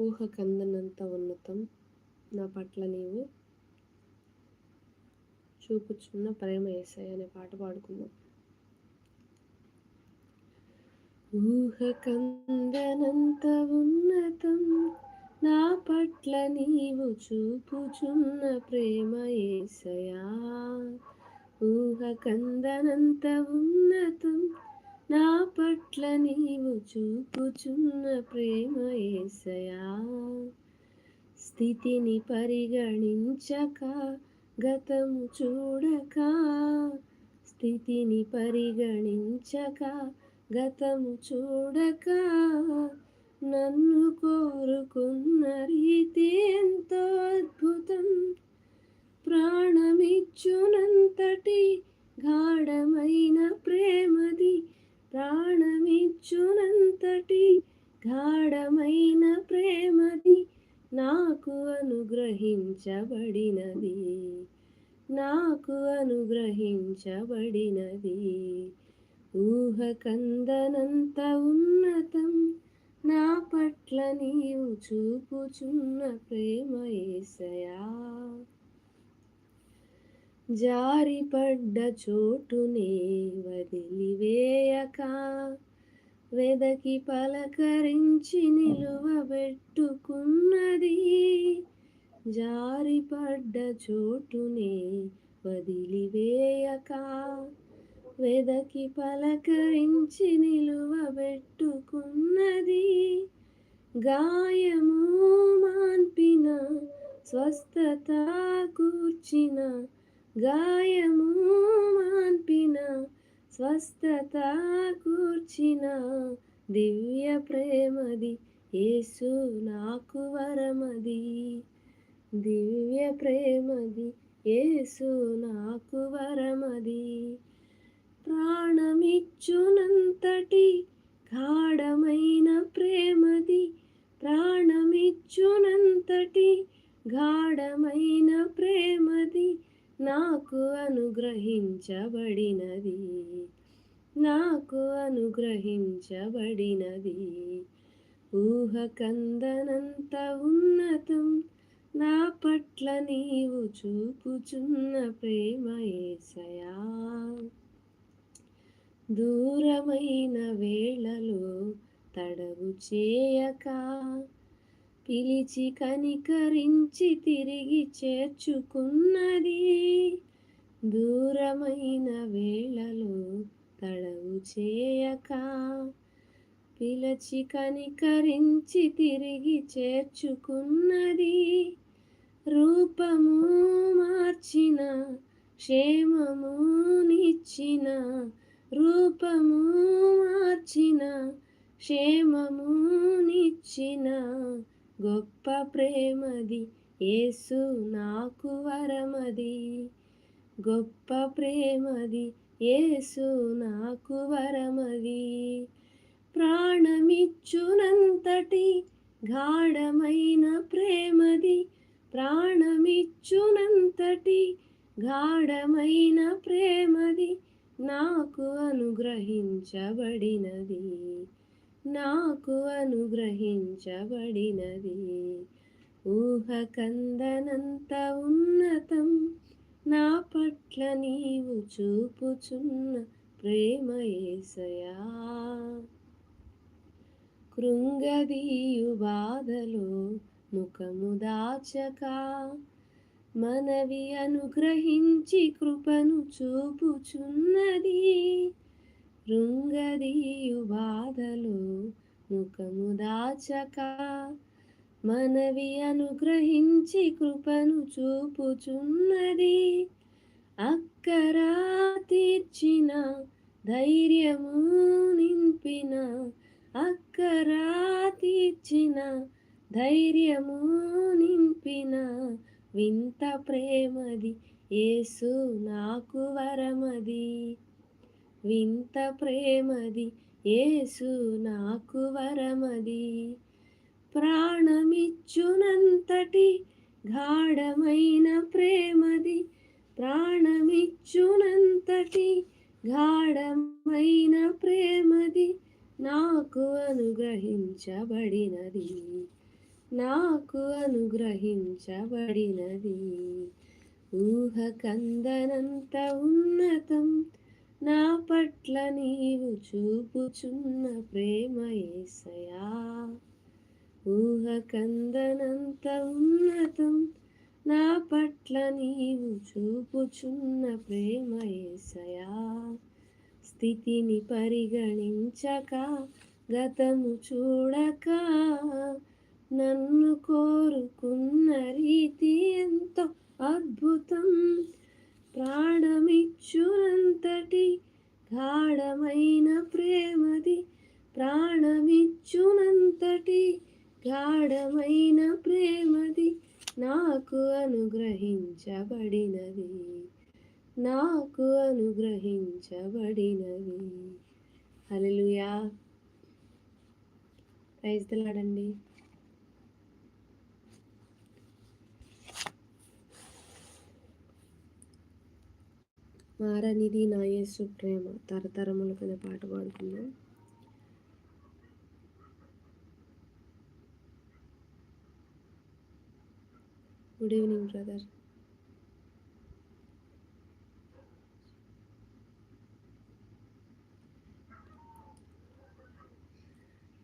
ఊహ కందనంత ఉన్నతం నా పట్ల నీవు చూపుచున్న ప్రేమ ఏసై అనే పాట పాడుకుందాం. ఊహ కందనంత ఉన్నతం నా పట్ల నీవు చూపుచున్న ప్రేమ ఏసయా. ఊహ కందనంత ఉన్నతం నా పట్ల నీవు చూపుచున్న ప్రేమ ఏసయా? స్థితిని పరిగణించక గతం చూడక. స్థితిని పరిగణించక గతం చూడక. నన్ను కోరుకున్న రీతి ఎంతో అద్భుతం. ప్రాణమిచ్చునంతటి గాఢమైన ప్రేమది ప్రాణమిచ్చునంతటి గాఢమైన ప్రేమది నాకు అనుగ్రహించబడినది. నాకు అనుగ్రహించబడినది. ఊహ కందనంత ఉన్నతం నా పట్ల నీవు చూపుచున్న ప్రేమ ఏసయా. జారిపడ్డ చోటునే వదిలివేయక. వెదకి పలకరించి నిలువబెట్టుకున్నది జారిపడ్డ చోటునే వదిలివేయక. వెదకి పలకరించి నిలువబెట్టుకున్నది గాయము మాన్పిన స్వస్థత కూర్చిన గాయము మాన్పిన స్వస్థత కూర్చిన దివ్య ప్రేమది యేసు నాకు వరమది. దివ్య ప్రేమది యేసు నాకు వరమది. ప్రాణమిచ్చునంతటి గాఢమైన ప్రేమది ప్రాణమిచ్చునంతటి గాఢమైన ప్రేమది నాకు అనుగ్రహించబడినది. నాకు అనుగ్రహించబడినది. ఊహ కందనంత ఉన్నతం నా పట్ల నీవు చూపుచున్న ప్రేమ ఏసయా. దూరమైన వేళలో తడవు చేయక పిలిచి కనికరించి తిరిగి చేర్చుకున్నది. దూరమైన వేళలో తడవు చేయక పిలచి కనికరించి తిరిగి చేర్చుకున్నది. రూపము మార్చిన క్షేమము నిచ్చిన రూపము మార్చిన క్షేమము నిచ్చిన గొప్ప ప్రేమది యేసు నాకు వరమది. గొప్ప ప్రేమది యేసు నాకు వరమది. ప్రాణమిచ్చునంతటి గాఢమైన ప్రేమది. ప్రాణమిచ్చునంతటి గాఢమైన ప్రేమది నాకు అనుగ్రహించబడినది. నాకు అనుగ్రహించబడినది. ఊహ కందనంత ఉన్నతం నా పట్ల నీవు చూపుచున్న ప్రేమ ఏసయా. కృంగదీయు బాధలో ముఖము దాచక మనవి అనుగ్రహించి కృపను చూపుచున్నది. రుంగదీయు బాధలు ముఖము దాచక మనవి అనుగ్రహించి కృపను చూపుచున్నది. అక్కరా తీర్చిన ధైర్య ప్రేమది యేసు నాకు వరమది. ప్రాణమిచ్చునంతటి గాఢమైన ప్రేమది ప్రాణమిచ్చునంతటి గాఢమైన ప్రేమది నాకు అనుగ్రహించబడినది. నాకు అనుగ్రహించబడినది. ఊహ కందనంత ఉన్నతం నా పట్ల నీవు చూపుచున్న ప్రేమ ఏసయా. ఊహ కందనంత ఉన్నతం నా పట్ల నీవు చూపుచున్న ప్రేమ ఏసయా. స్థితిని పరిగణించక గతము చూడక నన్ను కోరుకున్న రీతి ఎంతో అద్భుతం. ప్రాణమిచ్చునంతటి గాఢమైన ప్రేమది. ప్రాణమిచ్చునంతటి గాఢమైన ప్రేమది నాకు అనుగ్రహించబడినది. నాకు అనుగ్రహించబడినది. హలలుయా ప్రైజ్ తెలాడండి మారనిది నా యేసు ప్రేమ. తరతరముల కింద పాట పాడుకుందాం గుడ్ ఈవినింగ్ బ్రదర్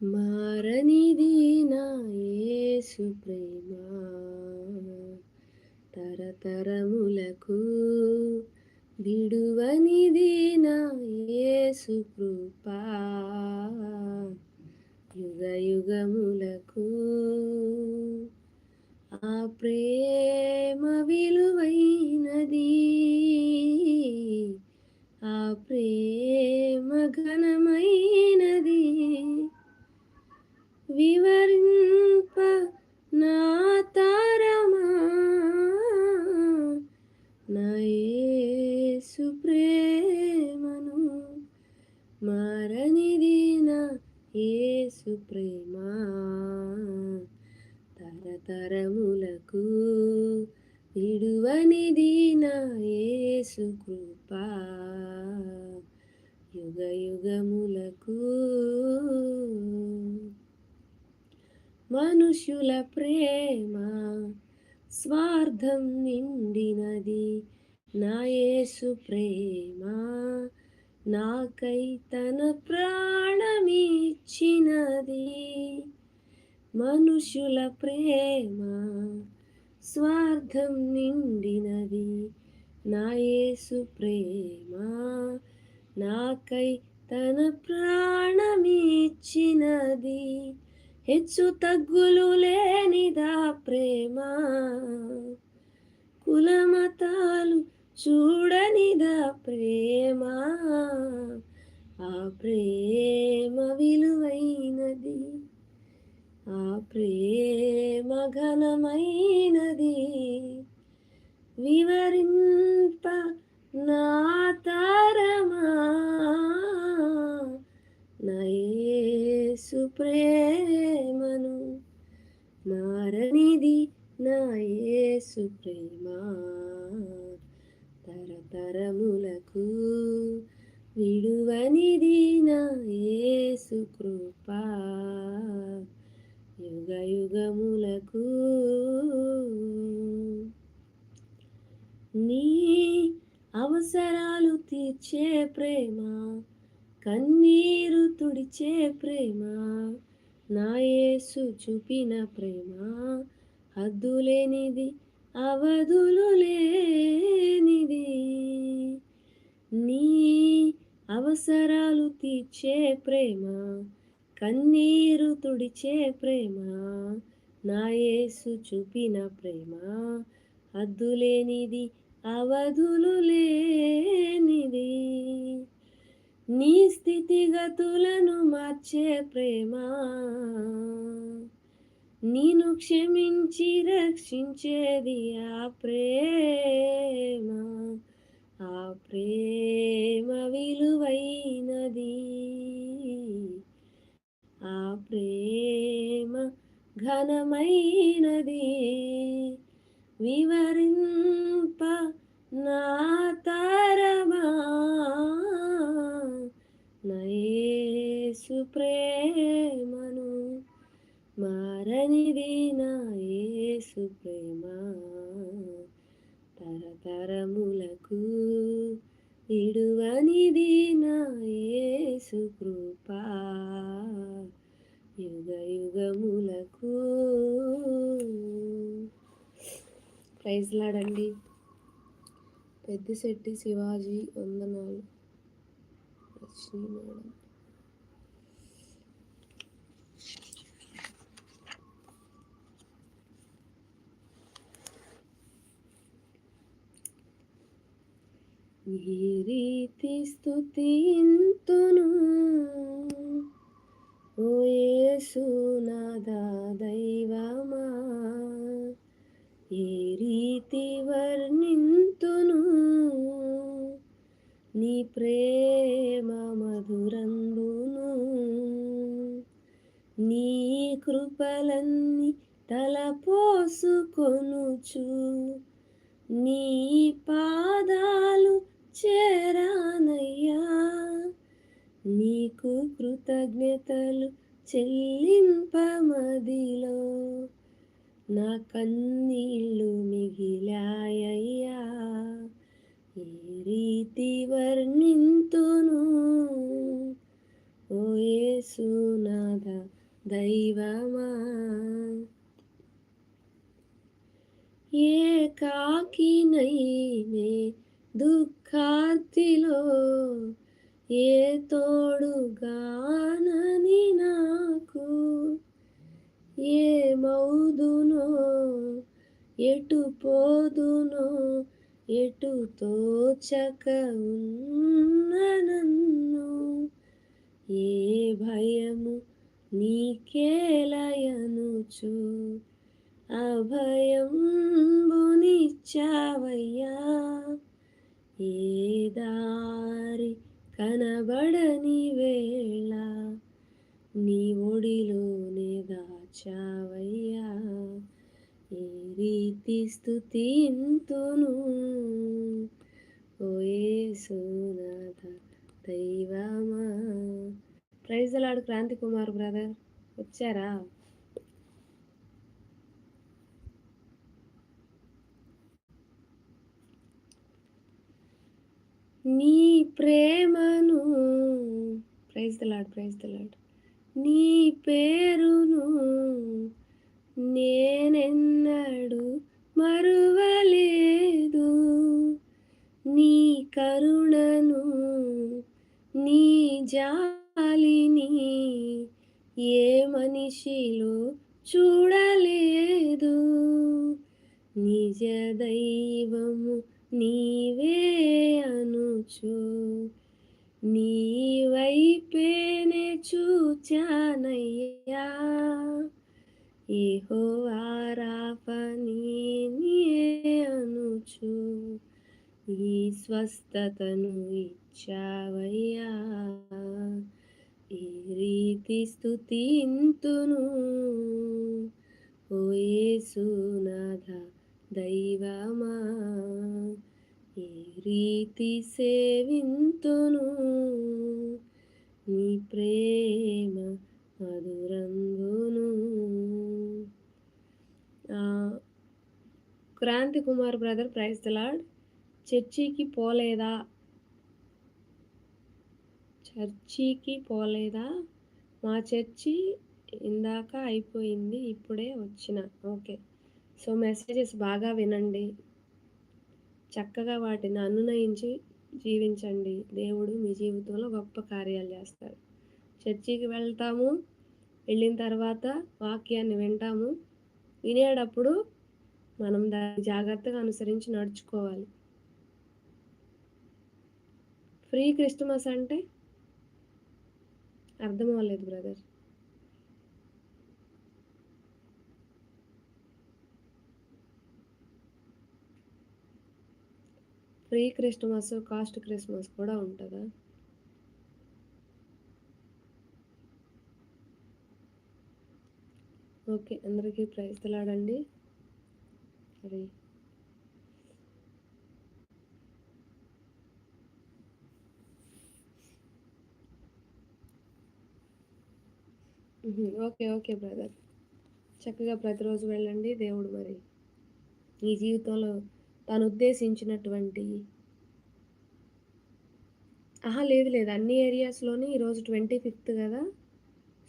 మారనిది నా యేసు ప్రేమ. తరతరములకు విడువనిది నా యేసు కృపా. యుగ యుగములకు ఆ ప్రేమ విలువైనది. ఆ ప్రేమ ఘనమైనది. వివరింప నా తారమా నా యేసు ప్రేమను మారనిది నా యేసు ప్రేమ. తరతరములకు విడువనిది నా యేసు కృపా. యుగ యుగములకు మనుష్యుల ప్రేమ స్వార్థం నిండినది. నా యేసు ప్రేమ నాకై తన ప్రాణమిచ్చినది. మనుషుల ప్రేమ స్వార్థం నిండినది. నా యేసు ప్రేమ నాకై తన ప్రాణమిచ్చినది. హెచ్చు తగ్గులు లేనిదా ప్రేమ కులమతాలు చూడనిదా ప్రేమ? ఆ ప్రేమ విలువైనది. ఆ ప్రేమ ఘనమైనది. వివరింప నా తారమా? నయేసు ప్రేమను మారనిది నా యేసు ప్రేమ? తరములకు విడువనిది నా యేసు కృప. యుగ యుగములకు నీ అవసరాలు తీర్చే ప్రేమ కన్నీరు తుడిచే ప్రేమ నా యేసు చూపిన ప్రేమ హద్దులేనిది అవధులు లేనిది. నీ అవసరాలు తీర్చే ప్రేమ కన్నీరు తుడిచే ప్రేమ నాయేసు చూపిన ప్రేమ అద్దులేనిది అవధులు లేనిది. నీ స్థితిగతులను మార్చే ప్రేమ నేను క్షమించి రక్షించేది ఆ ప్రేమ. ఆ ప్రేమ విలువైనది. ఆ ప్రేమ ఘనమైనది. వివరింప నా తారమా. నయేసు సుప్రేమా మారనిది నా యేసు ప్రేమ. తరతరములకు విడువనిది నా యేసు కృపా. యుగ యుగములకు ప్రైజ్ లాడండి పెద్దిశెట్టి శివాజీ వందనాలు. లక్ష్మీ మేడం. ఈ రీతి స్థుతింతును నీకు కృతజ్ఞతలు చెల్లింపమదిలో. నా కన్నీళ్ళు మిగిలాయ్యా ఏ రీతి వర్ణింతును? ఓ యేసునాథ దైవమా ఏ కాకినైనే దుఃఖార్తిలో? ఏ తోడుగానని నాకు? ఏ మౌదునో? ఎటు పోదునో? ఎటు తోచక ఉన్న నన్ను? ఏ భయము నీకేలయనుచు అభయంబునిచ్చావయ్యా? ఏ దారి కనబడని వేళ నీ ఒడిలోనే దాచావయ్యా ఏ రీతి స్థుతింతును ఓయే సోనాథ దైవమా. Praise lord Kranti Kumar brother. వచ్చారా? నీ ప్రేమను. ప్రైజ్ దలాడ్ ప్రైజ్ దలాడ్ నీ పేరును నేనెన్నడు మరువలేదు. నీ కరుణను నీ జాలిని ఏ మనిషిలో చూడలేదు. నిజ దైవము నీవే అనుచు. స్వస్థతను ఇచ్చావయ్యా. ఏ రీతి స్థుతింతును ఓయేసునాథ దైవమా. ఈ రీతి సేవింతును. నీ ప్రేమ మధురంగును. Kranthi Kumar brother praise the lord చర్చికి పోలేదా? చర్చికి పోలేదా? మా చర్చి ఇందాక అయిపోయింది ఇప్పుడే వచ్చిన. ఓకే. సో మెసేజెస్ బాగా వినండి. చక్కగా వాటిని అనునయించి జీవించండి. దేవుడు మీ జీవితంలో గొప్ప కార్యాలు చేస్తాడు. చర్చికి వెళ్తాము వెళ్ళిన తర్వాత వాక్యాన్ని వింటాము. వినేటప్పుడు మనం దాన్ని జాగ్రత్తగా అనుసరించి నడుచుకోవాలి. ప్రీ క్రిస్టమస్ అంటే అర్థం అవ్వలేదు బ్రదర్. ప్రీ క్రిస్టమస్ కాస్ట్ క్రిస్మస్ కూడా ఉంటుందా? ఓకే అందరికీ ప్రైజ్ తలాడండి. అది ఓకే ఓకే బ్రదర్. చక్కగా ప్రతిరోజు వెళ్ళండి దేవుడు మరి. ఈ జీవితంలో తాను ఉద్దేశించినటువంటి ఆహా లేదు లేదు. అన్ని ఏరియాస్లోని ఈరోజు ట్వంటీ ఫిఫ్త్ కదా?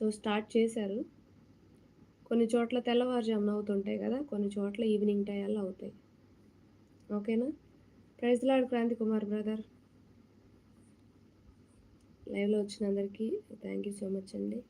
సో స్టార్ట్ చేశారు. కొన్ని చోట్ల తెల్లవారుజామున అవుతుంటాయి కదా? కొన్ని చోట్ల ఈవినింగ్ టైంలో అవుతాయి. ఓకేనా? Praise lord Kranti Kumar brother. లైవ్లో వచ్చిన అందరికీ థ్యాంక్ యూ సో మచ్ అండి.